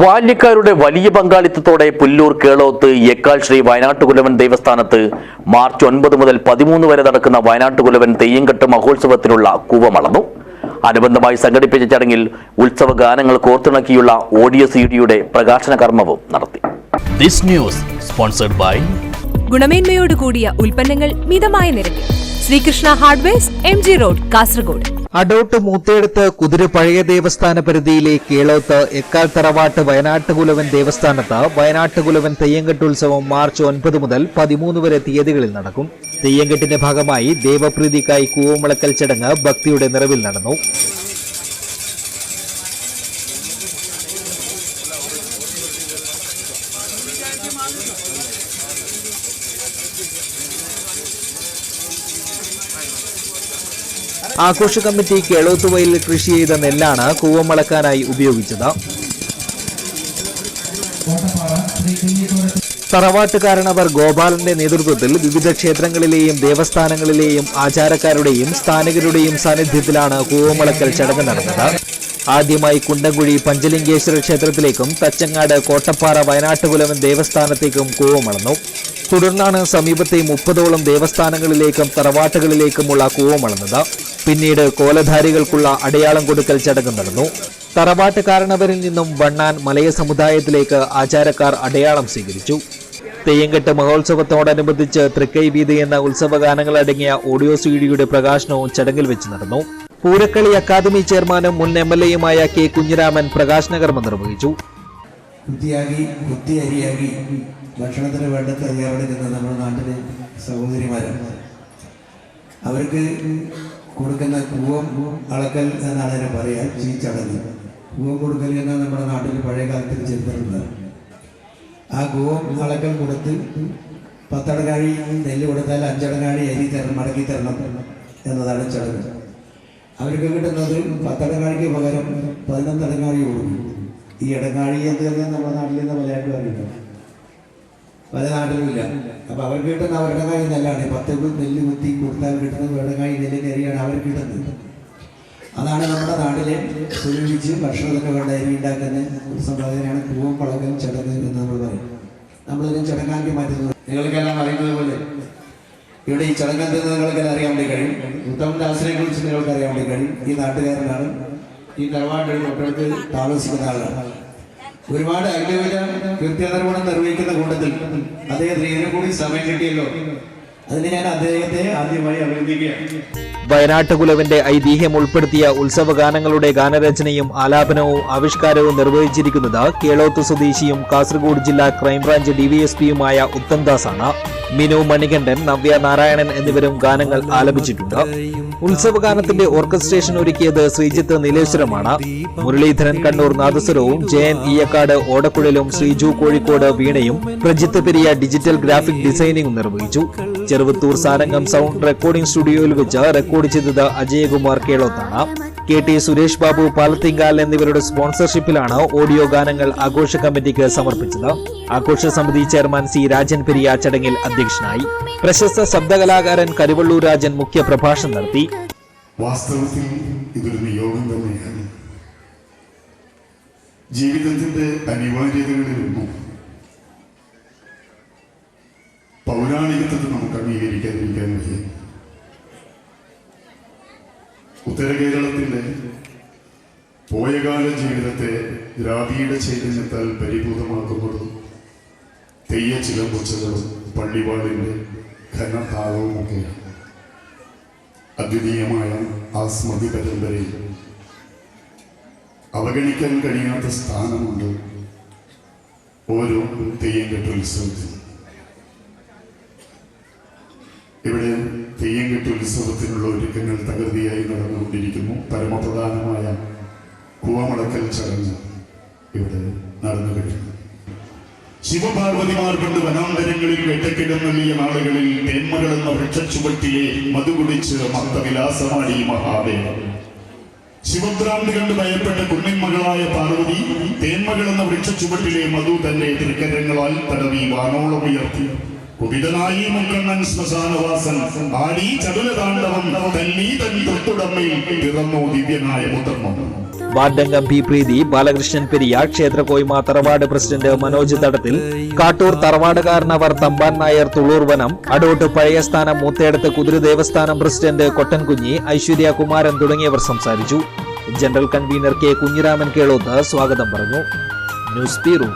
ബാല്യക്കാരുടെ വലിയ പങ്കാളിത്തത്തോടെ പുല്ലൂർ കേളോത്ത് ഏക്കാൾ ശ്രീ വയനാട്ടുകുലവൻ ദേവസ്ഥാനത്ത് മാർച്ച് ഒൻപത് മുതൽ പതിമൂന്ന് വരെ നടക്കുന്ന വയനാട്ടുകുലവൻ തെയ്യംകെട്ട് മഹോത്സവത്തിനുള്ള കൂവമളന്നു. അനുബന്ധമായി സംഘടിപ്പിച്ച ചടങ്ങിൽ ഉത്സവ ഗാനങ്ങൾ കോർത്തിണക്കിയുള്ള ഓഡിയോ സീഡിയുടെ പ്രകാശന കർമ്മവും നടത്തി. ദിസ് ന്യൂസ് സ്പോൺസർഡ് ബൈ ഗുണമേന്മയോട് കൂടിയ ഉൽപ്പന്നങ്ങൾ മിതമായ നിരക്കിൽ. Sreekrishna hardwares M G road Kasaragod. Adottu Moothedath കുതിര പഴയ ദേവസ്ഥാന പരിധിയിലെ കേളോത്ത് എക്കാൽ തറവാട്ട് വയനാട്ടുകുലവൻ ദേവസ്ഥാനത്ത് വയനാട്ടുകുലവൻ തെയ്യങ്കെട്ടുത്സവം മാർച്ച് ഒൻപത് മുതൽ പതിമൂന്ന് വരെ തീയതികളിൽ നടക്കും. തെയ്യങ്കെട്ടിന്റെ ഭാഗമായി ദേവപ്രീതിക്കായി കൂവമുളക്കൽ ചടങ്ങ് ഭക്തിയുടെ നിറവിൽ നടന്നു. ആഘോഷ കമ്മിറ്റി കേളോത്തുവയലിൽ കൃഷി ചെയ്ത നെല്ലാണ് കൂവമ്മളക്കാനായി ഉപയോഗിച്ചത്. തറവാട്ടുകാരനവർ ഗോപാലന്റെ നേതൃത്വത്തിൽ വിവിധ ക്ഷേത്രങ്ങളിലെയും ദേവസ്ഥാനങ്ങളിലെയും ആചാരക്കാരുടെയും സ്ഥാനികരുടെയും സാന്നിധ്യത്തിലാണ് കൂവമളക്കൽ ചടങ്ങ് നടന്നത്. ആദ്യമായി കുണ്ടംകുഴി പഞ്ചലിംഗേശ്വര ക്ഷേത്രത്തിലേക്കും തച്ചങ്ങാട് കോട്ടപ്പാറ വയനാട്ടുകുലവൻ ദേവസ്ഥാനത്തേക്കും കൂവമളന്നു തുടർന്നാണ് സമീപത്തെ മുപ്പതോളം ദേവസ്ഥാനങ്ങളിലേക്കും തറവാട്ടുകളിലേക്കുമുള്ള കൂവമളന്നത് പിന്നീട് കോലധാരികൾക്കുള്ള അടയാളം കൊടുക്കൽ ചടങ്ങ് നടന്നു. തറവാട്ടുകാരനവരിൽ നിന്നും വണ്ണാൻ മലയ സമുദായത്തിലേക്ക് ആചാരക്കാർ അടയാളം സ്വീകരിച്ചു. തെയ്യങ്കെട്ട് മഹോത്സവത്തോടനുബന്ധിച്ച് തൃക്കൈ വീതി എന്ന ഉത്സവഗാനങ്ങൾ അടങ്ങിയ ഓഡിയോ സീഡിയുടെ പ്രകാശനവും ചടങ്ങിൽ വെച്ച് നടന്നു. പൂരക്കളി അക്കാദമി ചെയർമാനും മുൻ എം എൽ എയുമായ കെ കുഞ്ഞിരാമൻ പ്രകാശനകർമ്മം നിർവഹിച്ചു ഭക്ഷണത്തിന് വേണ്ട തയ്യാറെടുക്കുന്ന നമ്മുടെ നാട്ടിലെ സഹോദരിമാരാണ് അവർക്ക് കൊടുക്കുന്ന പൂവം അളക്കൽ എന്നാണ് അതിനെ പറയുക ചീച്ചടങ്ങ് പൂവം കൊടുക്കൽ എന്ന നമ്മുടെ നാട്ടിൽ പഴയ കാലത്തിൽ ചെയ്തിട്ടുണ്ട് ആ ഗോവം അളക്കൽ കൊടുത്ത് പത്തടങ്ങാഴി നെല്ല് കൊടുത്താൽ അഞ്ചടങ്ങാഴി അരി തരണം മടക്കി തരണം എന്നതാണ് ചടങ്ങ്. അവർക്ക് കിട്ടുന്നത് പത്തടങ്ങാഴിക്ക് പകരം പതിനൊന്നടങ്ങാഴി കൊടുക്കും. ഈ ഇടങ്ങാഴി എന്ന് പറഞ്ഞാൽ നമ്മുടെ നാട്ടിൽ നിന്ന് മലയാളം പറയുന്നത് പല നാട്ടിലുമില്ല. അപ്പൊ അവർക്ക് കിട്ടുന്ന അവരുടെ കായി നെല്ലാണ് പത്ത് നെല്ല് കുത്തി കൊടുത്താൽ കിട്ടുന്നത് ഇടങ്ങാഴി നെല്ലിന്റെ അരിയാണ് അവർ കിട്ടുന്നത്. അതാണ് നമ്മുടെ നാട്ടിലെ സുരക്ഷിച്ച് ഭക്ഷണത്തിന് വേണ്ട അരി ഉണ്ടാക്കുന്ന ഒരു സംഭാവനയാണ് പൂവും പളകം ചടങ്ങ് എന്ന് നമ്മൾ പറയും. നമ്മളിതിനെ ചടങ്ങാക്കി മാറ്റുന്നത്. നിങ്ങൾക്കെല്ലാം അറിയുന്നത് പോലെ ഇവിടെ ഈ ചടങ്ങ് എന്തെന്ന് നിങ്ങൾക്കെല്ലാം അറിയാൻ വേണ്ടി കഴിയും. ഉത്തമ ദാസിനെ കുറിച്ച് നിങ്ങൾക്ക് അറിയാൻ വേണ്ടി കഴിയും. ഈ നാട്ടുകാരനാണ്. ഈ തറവാട്ടിൽ തൊട്ടടുത്ത് താമസിക്കുന്ന ആളാണ്. ഒരുപാട് അഖിലവിധ കൃത്യനിർവഹണം നിർവഹിക്കുന്ന കൂട്ടത്തിൽ അദ്ദേഹത്തിന് കൂടി സമയം കിട്ടിയല്ലോ. അതിന് ഞാൻ അദ്ദേഹത്തെ ആദ്യമായി അഭിനന്ദിക്കുകയാണ്. വയനാട്ടുകുലവിന്റെ ഐതിഹ്യം ഉൾപ്പെടുത്തിയ ഉത്സവഗാനങ്ങളുടെ ഗാനരചനയും ആലാപനവും ആവിഷ്കാരവും നിർവഹിച്ചിരിക്കുന്നത് കേളോത്ത് സ്വദേശിയും കാസർഗോഡ് ജില്ലാ ക്രൈംബ്രാഞ്ച് ഡിവിഎസ്പിയുമായ ഉത്തംദാസ് ആണ് മിനു മണികണ്ഠൻ നവ്യ നാരായണൻ എന്നിവരും ഗാനങ്ങൾ ആലപിച്ചിട്ടുണ്ട്. ഉത്സവഗാനത്തിന്റെ ഓർക്കസ്ട്രേഷൻ ഒരുക്കിയത് ശ്രീജിത്ത് നീലേശ്വരമാണ്. മുരളീധരൻ കണ്ണൂർ നാദസ്വരവും ജയൻ ഈയക്കാട് ഓടക്കുഴലും ശ്രീജു കോഴിക്കോട് വീണയും പ്രജിത്ത് പെരിയ ഡിജിറ്റൽ ഗ്രാഫിക് ഡിസൈനിംഗും നിർവഹിച്ചു. ചെറുവത്തൂർ സാരംഗം സൗണ്ട് റെക്കോർഡിംഗ് സ്റ്റുഡിയോയിൽ വെച്ച് റെക്കോർഡ് ചെയ്തത് അജയകുമാർ കേളോത്താണ്. കെ ടി സുരേഷ് ബാബു പാലത്തിങ്കാൽ എന്നിവരുടെ സ്പോൺസർഷിപ്പിലാണ് ഓഡിയോ ഗാനങ്ങൾ ആഘോഷ കമ്മിറ്റിക്ക് സമർപ്പിച്ചത്. ആഘോഷ സമിതി ചെയർമാൻ സി രാജൻ പെരിയ ചടങ്ങിൽ അധ്യക്ഷനായി. പ്രശസ്ത ശബ്ദകലാകാരൻ കരുവള്ളൂർ രാജൻ മുഖ്യ പ്രഭാഷണം നടത്തി. വാസ്തവത്തിൽ ഇതൊരു നിയോഗം തന്നെയാണ്. ജീവിതത്തിന്റെ അനിവാര്യതകളിലൊന്നും പൗരാണികത്വത്തെ നമുക്ക് അംഗീകരിക്കാതിരിക്കാൻ വയ്യ. ഉത്തര കേരളത്തിന്റെ പോയകാല ജീവിതത്തെ ദ്രാവിഡ ചൈതന്യത്താൽ പരിഭൂതമാക്കുന്നതും തെയ്യ ചിലമ്പുച്ചകളും പള്ളിവാളിന്റെ ഘനഭാഗവുമൊക്കെയാണ് അദ്വിതീയമായ ആ സ്മൃതി പരമ്പരയിൽ അവഗണിക്കാൻ കഴിയാത്ത സ്ഥാനമുണ്ട് ഓരോ തെയ്യം കെട്ടുത്സവത്തിനും ഇവിടെ ഉത്സവത്തിനുള്ള ഒരുക്കങ്ങൾ തകൃതിയായി നടന്നുകൊണ്ടിരിക്കുന്നു. പരമപ്രധാനമായ കൂവമടക്കൽ ചടങ്ങ് ഇവിടെ നടന്നു കഴിഞ്ഞു. ശിവപാർവതിമാർ കൊണ്ട് വനാന്തരങ്ങളിൽ വെട്ടക്കിടന്നള്ളിയ നാളുകളിൽ തേന്മകളെന്ന വൃക്ഷച്ചുവട്ടിലെ മധു കുടിച്ച് മത്തവിലാസമാടി മഹാദേവൻ. ശിവഭ്രാന്തി കണ്ട് ഭയപ്പെട്ട കുഞ്ഞന്മകളായ പാർവതി തേന്മകളെന്ന വൃക്ഷച്ചുവട്ടിലെ മധു തന്റെ തൃക്കരങ്ങളാൽ തടവി വാനോളം ഉയർത്തി. കുപിതനായി മുക്കണ്ണൻ ശ്മശാനവാസൻ ആടി ചടുല താണ്ഡവം തല്ലി തൻ തൊട്ടുടമ്മയിൽ പിറന്നു ദിവ്യനായ മുതർമ്മ വാർഡംഗം പി പ്രീതി ബാലകൃഷ്ണൻ പെരിയ ക്ഷേത്ര കോയ്മ തറവാട് പ്രസിഡന്റ് മനോജ് തടത്തിൽ കാട്ടൂർ തറവാടുകാരനവർ തമ്പാൻ നായർ തുളൂർ വനം അടോട്ട് പഴയ സ്ഥാനം മൂത്തേടത്ത് കുതിര ദേവസ്ഥാനം പ്രസിഡന്റ് കൊട്ടൻകുഞ്ഞി ഐശ്വര്യ കുമാരൻ തുടങ്ങിയവർ സംസാരിച്ചു. General convener K Kunhiraman Keloth സ്വാഗതം പറഞ്ഞു. News bureau